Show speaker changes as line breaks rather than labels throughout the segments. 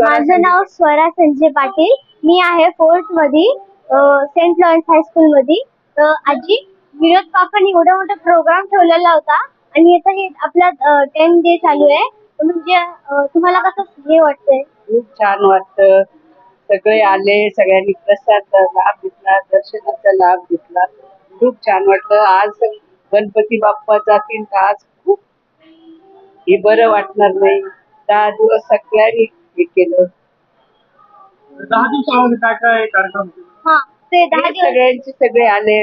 माझं नाव स्वरा संजय पाटील. मी आहे फोर्थमध्ये Saint Lawrence high school मध्ये तर आजी विनोद काकांनी एवढा मोठा प्रोग्राम ठेवलेला होता आणि आता हे आपला टेन डे चालू आहे. म्हणजे तुम्हाला कसं हे वाटतंय?
खूप छान वाटतं. सगळे आले सगळ्यांनी प्रसादचा लाभ घेतला दर्शनाचा लाभ घेतला. खूप छान वाटतं. आज गणपती बाप्पा जातील तर आज? खूप. हे बरं वाटणार नाही. दहा दिवस सगळ्यांनी हे केलं.
दहा दिवसामध्ये काय काय कार्यक्रम? केले?
हा ते दहा दिवस.
सगळ्यांचे सगळे आले.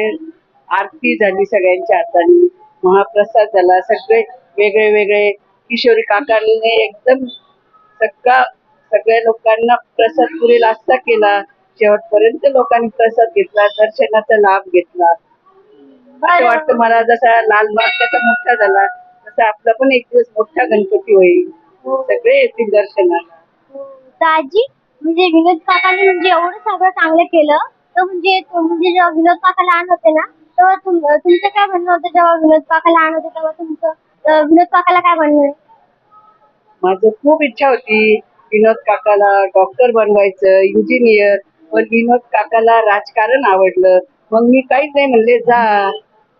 आरती झाली सगळ्यांच्या हाताने. महाप्रसाद झाला. सगळे वेगळे वेगळे. किशोरी काकांनी एकदम सगळा सगळ्या लोकांना प्रसाद पुरेल असता केला. शेवटपर्यंत लोकांनी प्रसाद घेतला. दर्शनाचा लाभ घेतला. असं वाटतं मला जसा लालबाग त्याचा मोठा झाला तसा आपला पण एक दिवस मोठा गणपती होईल. सगळे येतील दर्शनाला.
तर आजी म्हणजे विनोद काकांनी म्हणजे एवढं सगळं चांगलं केलं तर म्हणजे तो- म्हणजे जेव्हा विनोद काका लहान होते ना तेव्हा तुम तुमचं काय म्हणणं होतं जेव्हा विनोद काका लहान होते तेव्हा तुमचं अं, विनोद काकाला काय म्हणणं आहे?
माझं खूप इच्छा होती विनोद काकाला डॉक्टर बनवायचं इंजिनियर पण विनोद काकाला राजकारण आवडलं. मग मी काहीच नाही म्हणले जा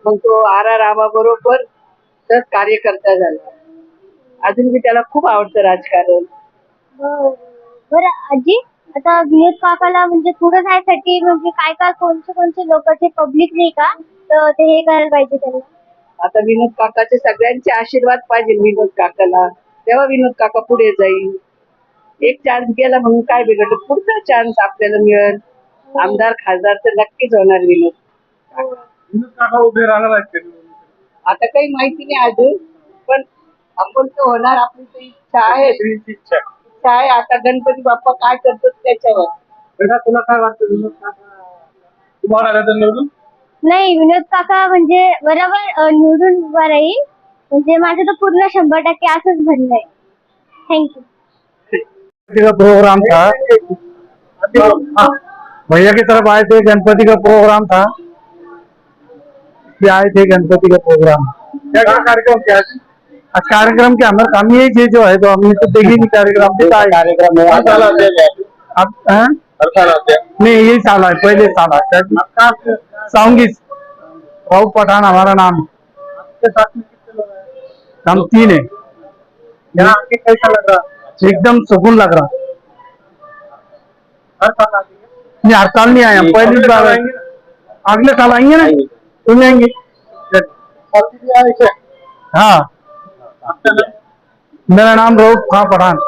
मग तो आर आर रामा बरोबर तर कार्यकर्ता झाला. अजून मी त्याला खूप आवडतं राजकारण.
बरं बरं आजी आता विनोद काकाला म्हणजे पुढे जायसाठी म्हणजे काय काय कोणते कोणते लोक ते पब्लिक नाही का? तर ते हे करायला पाहिजे त्यांना.
आता विनोद काकाचे सगळ्यांचे आशीर्वाद पाहिजे विनोद काकाला. तेव्हा विनोद काका पुढे जाईल. एक चान्स गेला म्हणून काय बिघडलं? पुढचा चान्स आपल्याला मिळेल. आमदार खासदार तर नक्कीच होणार विनोद
विनोद काका उभे राहणार आहेत का निवडणुकीत?
आता काही माहिती नाही अजून पण आपण तर होणार आपली तर इच्छा आहे.
सगळ्यांची इच्छा आहे.
इच्छा आहे. आता गणपती बाप्पा काय करतो त्याच्यावर?
बेटा तुला काय वाटतं विनोद काका? तुम्हाला आल्या तर निवडून?
नाही विनोद काका म्हणजे बरोबर अं, निवडून उभा राहील. म्हणजे माझं तर पूर्ण शंभर टक्के असंच आहे. थँक्यू
का प्रोग्राम था. हाँ, भैया की तरफ आए थे गणपति का प्रोग्राम था. ये आए थे गणपति का प्रोग्राम
क्या क्या कार्यक्रम किया आज?
कार्यक्रम के हमारे हम यही चीज जो है तो हमने तो देखी नहीं कार्यक्रम कार्यक्रम
हैं?
अब?
हर साल आते
नहीं यही साल है पहले साल है राहुल पठान हमारा नाम. हम तीन है
यहाँ आके कैसा लग रहा
एकदम सुकून लग रहा
हर साल
नहीं हर साल नहीं आए हम पहली
साल?
अगले साल आएंगे ना?
थे
हाँ मेरा नाम रऊफ खां पठान